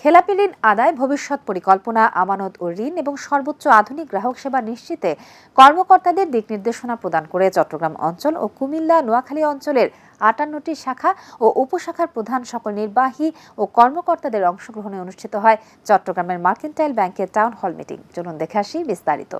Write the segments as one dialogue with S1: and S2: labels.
S1: খেলাপি ঋণ আদায়, ভবিষ্যৎ পরিকল্পনা, আমানত ও ঋণ এবং সর্বোচ্চ আধুনিক গ্রাহক সেবা নিশ্চিতে কর্মকর্তাদের দিক নির্দেশনা প্রদান করে চট্টগ্রাম অঞ্চল ও কুমিল্লা, নোয়াখালী অঞ্চলের আটান্নটি শাখা ও উপশাখার প্রধান সকল নির্বাহী ও কর্মকর্তাদের অংশগ্রহণে অনুষ্ঠিত হয় চট্টগ্রামের মার্কেন্টাইল ব্যাংকের টাউন হল মিটিং। চলুন দেখে আসি বিস্তারিত।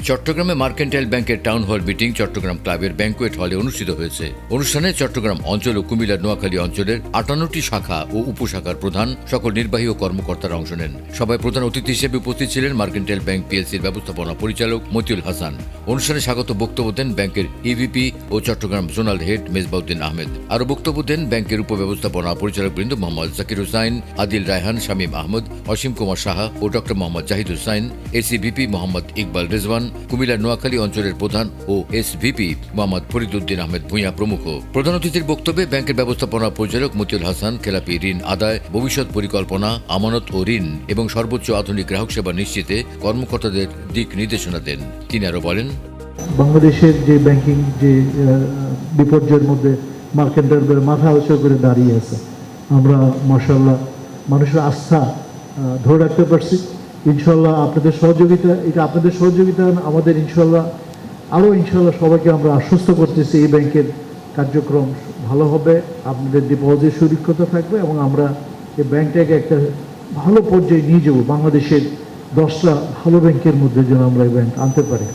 S2: চট্টগ্রামে মার্কেন্টাইল ব্যাংকের টাউন হল মিটিং চট্টগ্রাম ক্লাবের ব্যাংকুয়েট হলে অনুষ্ঠিত হয়েছে। অনুষ্ঠানে চট্টগ্রাম অঞ্চল ও কুমিল্লা নোয়াখালী অঞ্চলের আটান্নটি শাখা ও উপশাখার প্রধান সকল নির্বাহী ও কর্মকর্তারা অংশ নেন। সবাই প্রধান অতিথি হিসেবে উপস্থিত ছিলেন মার্কেন্টাইল ব্যাংক পিএলসির ব্যবস্থাপনা পরিচালক মতিউল হাসান। অনুষ্ঠানে স্বাগত বক্তব্য দেন ব্যাংকের ইভিপি ও চট্টগ্রাম জোনাল হেড মেজবাউদ্দিন আহমেদ। আরও বক্তব্য দেন ব্যাংকের উপব্যবস্থাপনা পরিচালক বৃন্দ মোহাম্মদ জাকির হুসাইন, আদিল রায়হান, শামীম আহমদ, অসীম কুমার সাহা ও ডক্টর মোহাম্মদ জাহিদ হুসাইন এসিভিপি মোহাম্মদ ইকবাল রেজওয়ান কুমিল্লা নোয়াখালী অঞ্চলের প্রধান ও এসভিপি মোহাম্মদ ফরিদুদ্দিন আহমেদ ভূঁইয়া প্রমুখ। প্রধান অতিথির বক্তব্যে ব্যাংকের ব্যবস্থাপনা পরিচালক মতিউল হাসান, খেলাপি ঋণ আদায়, ভবিষ্যৎ পরিকল্পনা, আমানত ও ঋণ এবং সর্বোচ্চ আধুনিক গ্রাহক সেবা নিশ্চিতে কর্মকর্তাদের দিক নির্দেশনা দেন। তিনি আরও বলেন,
S3: বাংলাদেশের যে ব্যাংকিং যে বিপর্যয়ের মধ্যে মার্কেন্টার মাথা উঁচু করে দাঁড়িয়ে আছে। আমরা মার্শাল্লাহ মানুষের আস্থা ধরে রাখতে পারছি। ইনশাল্লাহ আপনাদের সহযোগিতা, এটা আপনাদের সহযোগিতা, আমাদের ইনশাল্লাহ আরও ইনশাল্লাহ সবাইকে আমরা আশ্বস্ত করতেছি এই ব্যাংকের কার্যক্রম ভালো হবে, আপনাদের ডিপোজিট সুরক্ষতা থাকবে এবং আমরা এই ব্যাংকটাকে একটা ভালো পর্যায়ে নিয়ে যাব, বাংলাদেশের দশটা ভালো ব্যাংকের মধ্যে যেন আমরা এই ব্যাংক আনতে পারি।